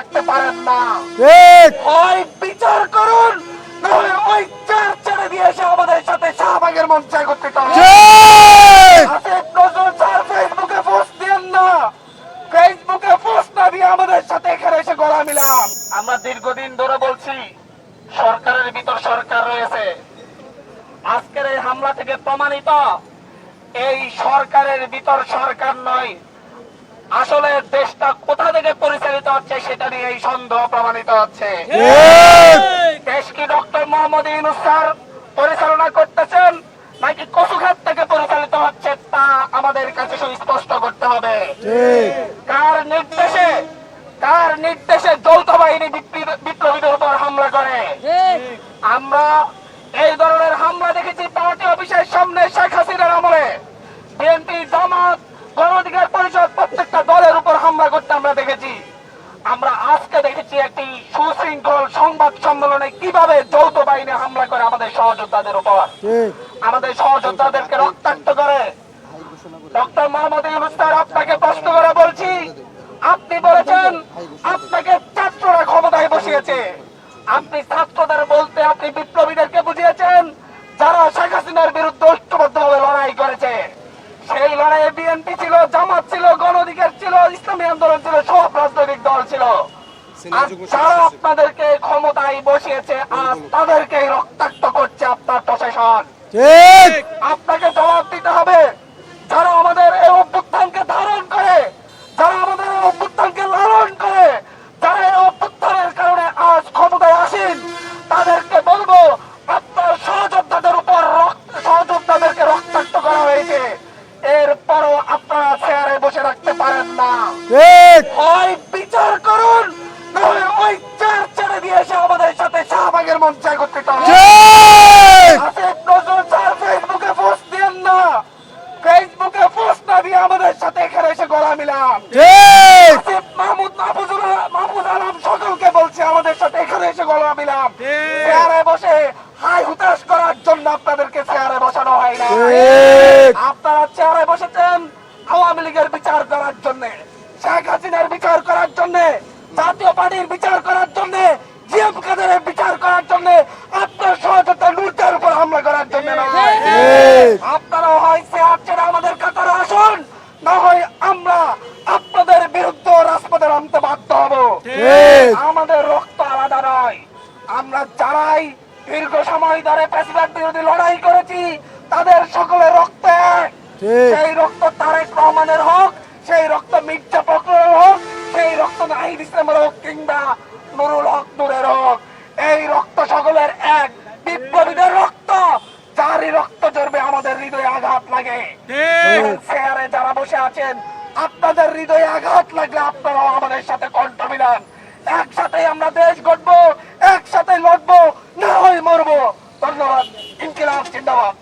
রাখতে পারেন না। হয় বিচার করুন নাহলে ওই চার ছেড়ে দিয়ে এসে আমাদের সাথে শাহবাগের মঞ্চে একত্রিত আমরা দীর্ঘদিন ধরে বলছি সরকারের ভিতর সরকার রয়েছে। আজকের এই হামলা থেকে প্রমাণিত এই সরকারের ভিতর সরকার নয় আসলে দেশটা কোথা থেকে পরিচালিত হচ্ছে সেটা নিয়ে এই সন্দেহ প্রমাণিত হচ্ছে। দেশ কি ডক্টর মোহাম্মদ ইউনুস স্যার পরিচালনা করতেছেন নাকি কচুঘাট থেকে পরিচালিত হচ্ছে তা আমাদের কাছে সুস্পষ্ট করতে হবে। কার নির্দেশে কার নির্দেশে যৌথ বাহিনী বিপ্লবী- বিপ্লবীদের উপর হামলা করে? আমরা এই ধরনের হামলা দেখেছি পার্টি অফিসের সামনে শেখ হাসিনার আমলে। বিএনপি জামাত গণ অধিকার পরিষদ প্রত্যেকটা দলের উপর হামলা করতে আমরা দেখেছি। আমরা আজকে দেখেছি একটি সুশৃঙ্খল সংবাদ সম্মেলনে কীভাবে যৌথ বাহিনী হামলা করে আমাদের সহযোদ্ধাদের উপর। আমাদের সহযোদ্ধাদেরকে রক্তাক্ত করে। ডক্টর মোহাম্মদ ইউনুস স্যার আপনাকে প্রশ্ন করে বলছি আপনি বলেছেন আপনাকে ছাত্ররা ক্ষমতায় বসিয়েছে। আপনি ছাত্রদের বলতে আপনি বিপ্লবীদেরকে বুঝিয়েছেন যারা শেখ হাসিনার বিরুদ্ধে সেই লড়াইয়ে বিএনপি ছিল জামাত ছিল গণ অধিকার ছিল ইসলামী আন্দোলন ছিল সব রাজনৈতিক দল ছিল। যারা আপনাদেরকে ক্ষমতায় বসিয়েছে আর তাদেরকে রক্তাক্ত করছে আপনার প্রশাসন। আপনাকে এরপরও আপনারা চেয়ারে বসে রাখতে পারেন না। হয় বিচার করুন নাহলে ওই চেয়ার ছেড়ে দিয়ে এসে আমাদের সাথে শাহবাগের মঞ্চে একত্রিত ফেসবুকে পোস্ট দিয়েন না। ফেসবুকে পোস্ট না দিয়ে আমাদের সাথে এখানে এসে গলা মিলান। মাহমুদ মাহফুজুল মাহফুজ আলম সকলকে বলছে আমাদের সাথে এখানে এসে গলা মিলাম চেয়ারে বসে হাই হুতাশ করার জন্য আপনাদেরকে চেয়ারে বসানো হয় না। আপনারা চেয়ারে বসেছেন আওয়ামী লীগের বিচার করার জন্য শেখ হাসিনার বিচার করার জন্য জাতীয় পার্টির বিচার করার জন্য জিএম বিচার করার জন্য আপনার সহযোগিতা লুটের উপর হামলা করার জন্য আপনারা হয় চেয়ার ছেড়ে আমাদের কাতারে আসুন না হয় আমরা আপনাদের বিরুদ্ধে রাজপথে নামতে বাধ্য হব। আমাদের রক্ত আলাদা নয়। আমরা যারাই দীর্ঘ সময় ধরে প্রেসিডেন্ট বিরোধী লড়াই করেছি তাদের সকলের রক্ত এক সেই রক্ত তারেক রহমানের হোক সেই রক্ত মির্জা ফখরুলের হোক সেই রক্ত নাহিদ ইসলামের হোক কিংবা নুরুল হক নূরের হোক এই রক্ত সকলের এক বিপ্লবীদের রক্ত যারই রক্ত জড়বে আমাদের হৃদয়ে আঘাত লাগে। চেয়ারে যারা বসে আছেন আপনাদের হৃদয়ে আঘাত লাগলে আপনারাও আমাদের সাথে কণ্ঠ মিলান। একসাথে আমরা দেশ গড়বো একসাথে লড়বো না হয় মরবো। ধন্যবাদ। ইনকিলাব জিন্দাবাদ।